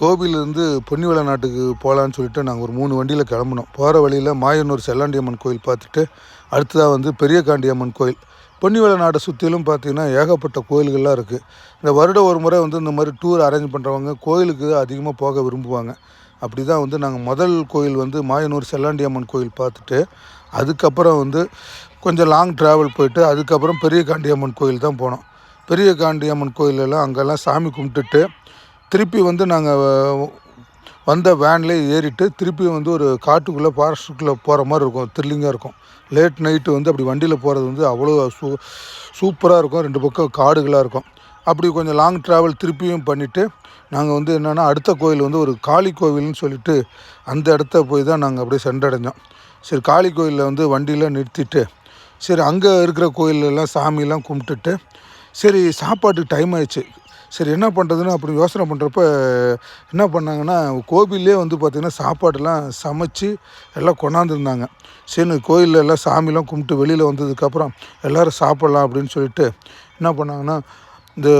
கோபிலேருந்து பொன்னிவள நாட்டுக்கு போகலான்னு சொல்லிட்டு நாங்கள் ஒரு மூணு வண்டியில் கிளம்புனோம். போகிற வழியில் மாயனூர் செல்லாண்டியம்மன் கோயில் பார்த்துட்டு அடுத்ததாக வந்து பெரியகாண்டியம்மன் கோயில். பொன்னிவள நாட்டை சுற்றிலும் பார்த்தீங்கன்னா ஏகப்பட்ட கோயில்கள்லாம் இருக்குது இந்த வருடம் ஒரு முறை வந்து இந்த மாதிரி டூர் அரேஞ்ச் பண்ணுறவங்க கோயிலுக்கு அதிகமாக போக விரும்புவாங்க. அப்படி தான் வந்து நாங்கள் முதல் கோயில் வந்து மாயனூர் செல்லாண்டியம்மன் கோயில் பார்த்துட்டு அதுக்கப்புறம் வந்து கொஞ்சம் லாங் ட்ராவல் போயிட்டு அதுக்கப்புறம் பெரிய காண்டியம்மன் கோயில் தான் போனோம். பெரிய காண்டியம்மன் கோயிலெல்லாம் அங்கெல்லாம் சாமி கும்பிட்டுட்டு திருப்பி வந்து நாங்கள் வந்த வேன்லேயே ஏறிட்டு திருப்பி வந்து ஒரு காட்டுக்குள்ளே ஃபாரஸ்ட்டுக்குள்ளே போகிற மாதிரி இருக்கும். த்ரில்லிங்காக இருக்கும். லேட் நைட்டு வந்து அப்படி வண்டியில் போகிறது வந்து அவ்வளோ சூ சூப்பராக இருக்கும். ரெண்டு பக்கம் காடுகளாக இருக்கும். அப்படி கொஞ்சம் லாங் ட்ராவல் திருப்பியும் பண்ணிவிட்டு நாங்கள் வந்து என்னென்னா அடுத்த கோயில் வந்து ஒரு காளி கோவில்னு சொல்லிட்டு அந்த இடத்த போய் தான் நாங்கள் அப்படியே சென்றடைஞ்சோம். சரி காளி கோயிலில் வந்து வண்டியில் நிறுத்திட்டு சரி அங்கே இருக்கிற கோயிலெல்லாம் சாமியெல்லாம் கும்பிட்டுட்டு சரி சாப்பாட்டுக்கு டைம் ஆயிடுச்சு. சரி என்ன பண்ணுறதுன்னு அப்படி யோசனை பண்ணுறப்ப என்ன பண்ணாங்கன்னா கோவிலே வந்து பார்த்திங்கன்னா சாப்பாடெல்லாம் சமைச்சு எல்லாம் கொண்டாந்துருந்தாங்க. சரி கோயிலில் எல்லாம் சாமிலாம் கும்பிட்டு வெளியில் வந்ததுக்கப்புறம் எல்லோரும் சாப்பிட்லாம் அப்படின்னு சொல்லிட்டு என்ன பண்ணாங்கன்னா இந்த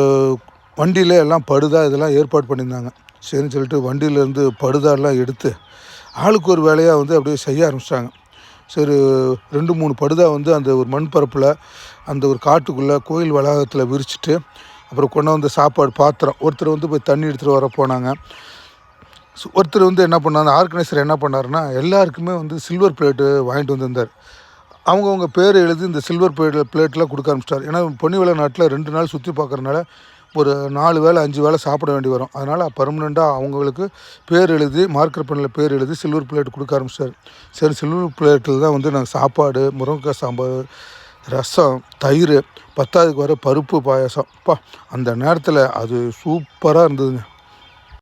வண்டியில் எல்லாம் படுதா இதெல்லாம் ஏற்பாடு பண்ணியிருந்தாங்க. சரின்னு சொல்லிட்டு வண்டியிலேருந்து படுதாலாம் எடுத்து ஆளுக்கு ஒரு வேலையாக வந்து அப்படியே செய்ய ஆரம்பிச்சிட்டாங்க. சரி ரெண்டு மூணு படுதா வந்து அந்த ஒரு மண் பரப்பில் அந்த ஒரு காட்டுக்குள்ளே கோயில் வளாகத்தில் விரிச்சிட்டு அப்புறம் கொண்டு வந்து சாப்பாடு பாத்திரம் ஒருத்தர் வந்து போய் தண்ணி எடுத்துகிட்டு வர போனாங்க. ஸோ ஒருத்தர் வந்து என்ன பண்ணாங்க ஆர்கனைசர் என்ன பண்ணாருன்னா எல்லாருக்குமே வந்து சில்வர் பிளேட்டு வாங்கிட்டு வந்திருந்தார். அவங்கவுங்க பேர் எழுதி இந்த சில்வர் பிளேட் பிளேட்லாம் கொடுக்க ஆரம்பிச்சிட்டார். ஏன்னா பொன்னிவள நாட்டில் ரெண்டு நாள் சுற்றி பார்க்குறனால ஒரு நாலு வேளை அஞ்சு வேளை சாப்பிட வேண்டி வரும். அதனால் பர்மனெண்ட்டாக அவங்களுக்கு பேர் எழுதி மார்க்கர் பெண்ணில் பேர் எழுதி சில்வர் பிளேட் கொடுக்க ஆரம்பிச்சிட்டார். சரி சில்வர் பிளேட்டில் தான் வந்து நாங்கள் சாப்பாடு முருங்கைக்காய் சாம்பார் ரசம் தயிர் பத்தாவதுக்கு வர பருப்பு பாயாசம். அப்பா அந்த நேரத்தில் அது சூப்பராக இருந்ததுங்க.